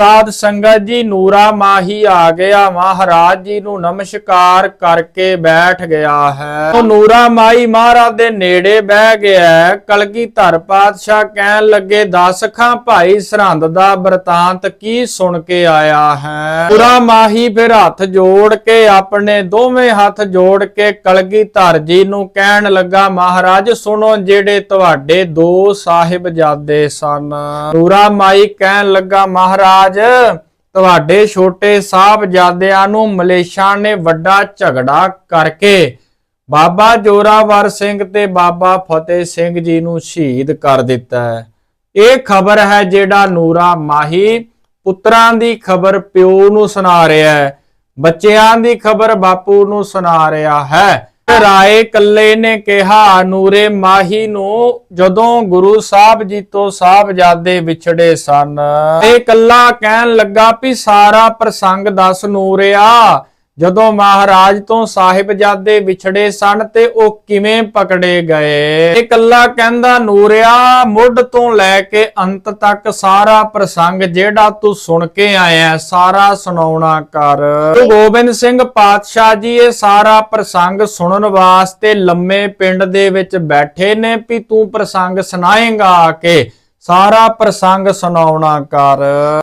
ਸਾਧ ਸੰਗਤ ਜੀ, ਨੂਰਾ ਮਾਹੀ ਆ ਗਿਆ ਮਹਾਰਾਜ ਜੀ ਨੂੰ ਨਮਸਕਾਰ ਕਰਕੇ ਬੈਠ ਗਿਆ ਹੈ। ਉਹ ਨੂਰਾ ਮਾਈ ਮਹਾਰਾਜ ਦੇ ਨੇੜੇ ਬਹਿ ਗਿਆ ਕਲਗੀਧਰ ਪਾਤਸ਼ਾਹ ਕਹਿਣ ਲੱਗੇ, ਦਸ ਖਾਂ ਭਾਈ ਸਰਹੰਦ ਦਾ ਬਰਤਾਂਤ ਕੀ ਸੁਣ ਕੇ ਆਇਆ ਹੈ? ਨੂਰਾ ਮਾਹੀ ਫਿਰ ਹੱਥ ਜੋੜ ਕੇ ਆਪਣੇ ਦੋਵੇਂ ਹੱਥ ਜੋੜ ਕੇ ਕਲਗੀਧਰ ਜੀ ਨੂੰ ਕਹਿਣ ਲੱਗਾ, ਮਹਾਰਾਜ, ਸੁਣੋ ਜਿਹੜੇ ਤੁਹਾਡੇ ਦੋ ਸਾਹਿਬਜ਼ਾਦੇ ਸਨ। ਨੂਰਾ ਮਾਈ ਕਹਿਣ ਲੱਗਾ, ਮਹਾਰਾਜ ਮਹਾਰਾਜ, ਤੁਹਾਡੇ ਛੋਟੇ ਸਾਹਿਬਜ਼ਾਦਿਆਂ ਨੂੰ ਮਲੇਸ਼ਾ ਨੇ ਵੱਡਾ ਝਗੜਾ ਕਰਕੇ ਬਾਬਾ ਜੋਰਾਵਰ ਸਿੰਘ ਤੇ ਬਾਬਾ ਫਤਿਹ ਸਿੰਘ ਜੀ ਨੂੰ ਸ਼ਹੀਦ ਕਰ ਦਿੱਤਾ ਹੈ। ਇਹ ਖਬਰ ਹੈ ਜਿਹੜਾ ਨੂਰਾ ਮਾਹੀ ਪੁੱਤਰਾਂ ਦੀ ਖਬਰ ਪਿਓ ਨੂੰ ਸੁਣਾ ਰਿਹਾ ਹੈ, ਬੱਚਿਆਂ ਦੀ ਖਬਰ ਬਾਪੂ ਨੂੰ ਸੁਣਾ ਰਿਹਾ ਹੈ। ਰਾਏ ਕੱਲੇ ਨੇ ਕਿਹਾ, ਨੂਰੇ ਮਾਹੀ ਨੂੰ ਜਦੋਂ ਗੁਰੂ ਸਾਹਿਬ ਜੀ ਤੋਂ ਸਾਹਿਬਜ਼ਾਦੇ ਵਿਛੜੇ ਸਨ। ਇਹ ਕੱਲਾ ਕਹਿਣ ਲੱਗਾ ਵੀ ਸਾਰਾ ਪ੍ਰਸੰਗ ਦੱਸ ਨੂਰਿਆ ਜਦੋਂ ਮਹਾਰਾਜ ਤੋਂ ਸਾਹਿਬਜ਼ਾਦੇ ਵਿਛੜੇ ਸਨ ਤੇ ਉਹ ਕਿਵੇਂ ਪਕੜੇ ਗਏ? ਇਹ ਕੱਲਾ ਕਹਿੰਦਾ, ਨੂਰਿਆ, ਮੁੱਢ ਤੋਂ ਲੈ ਕੇ ਅੰਤ ਤੱਕ ਸਾਰਾ ਪ੍ਰਸੰਗ ਜਿਹੜਾ ਤੂੰ ਸੁਣ ਕੇ ਆਇਆ, ਸਾਰਾ ਸੁਣਾਉਣਾ ਕਰ। ਗੁਰੂ ਗੋਬਿੰਦ ਸਿੰਘ ਪਾਤਸ਼ਾਹ ਜੀ ਇਹ ਸਾਰਾ ਪ੍ਰਸੰਗ ਸੁਣਨ ਵਾਸਤੇ ਲੰਮੇ ਪਿੰਡ ਦੇ ਵਿੱਚ ਬੈਠੇ ਨੇ ਵੀ ਤੂੰ ਪ੍ਰਸੰਗ ਸੁਣਾਏਗਾ ਆ ਕੇ, ਸਾਰਾ ਪ੍ਰਸੰਗ ਸੁਣਾਉਣਾ ਕਰ।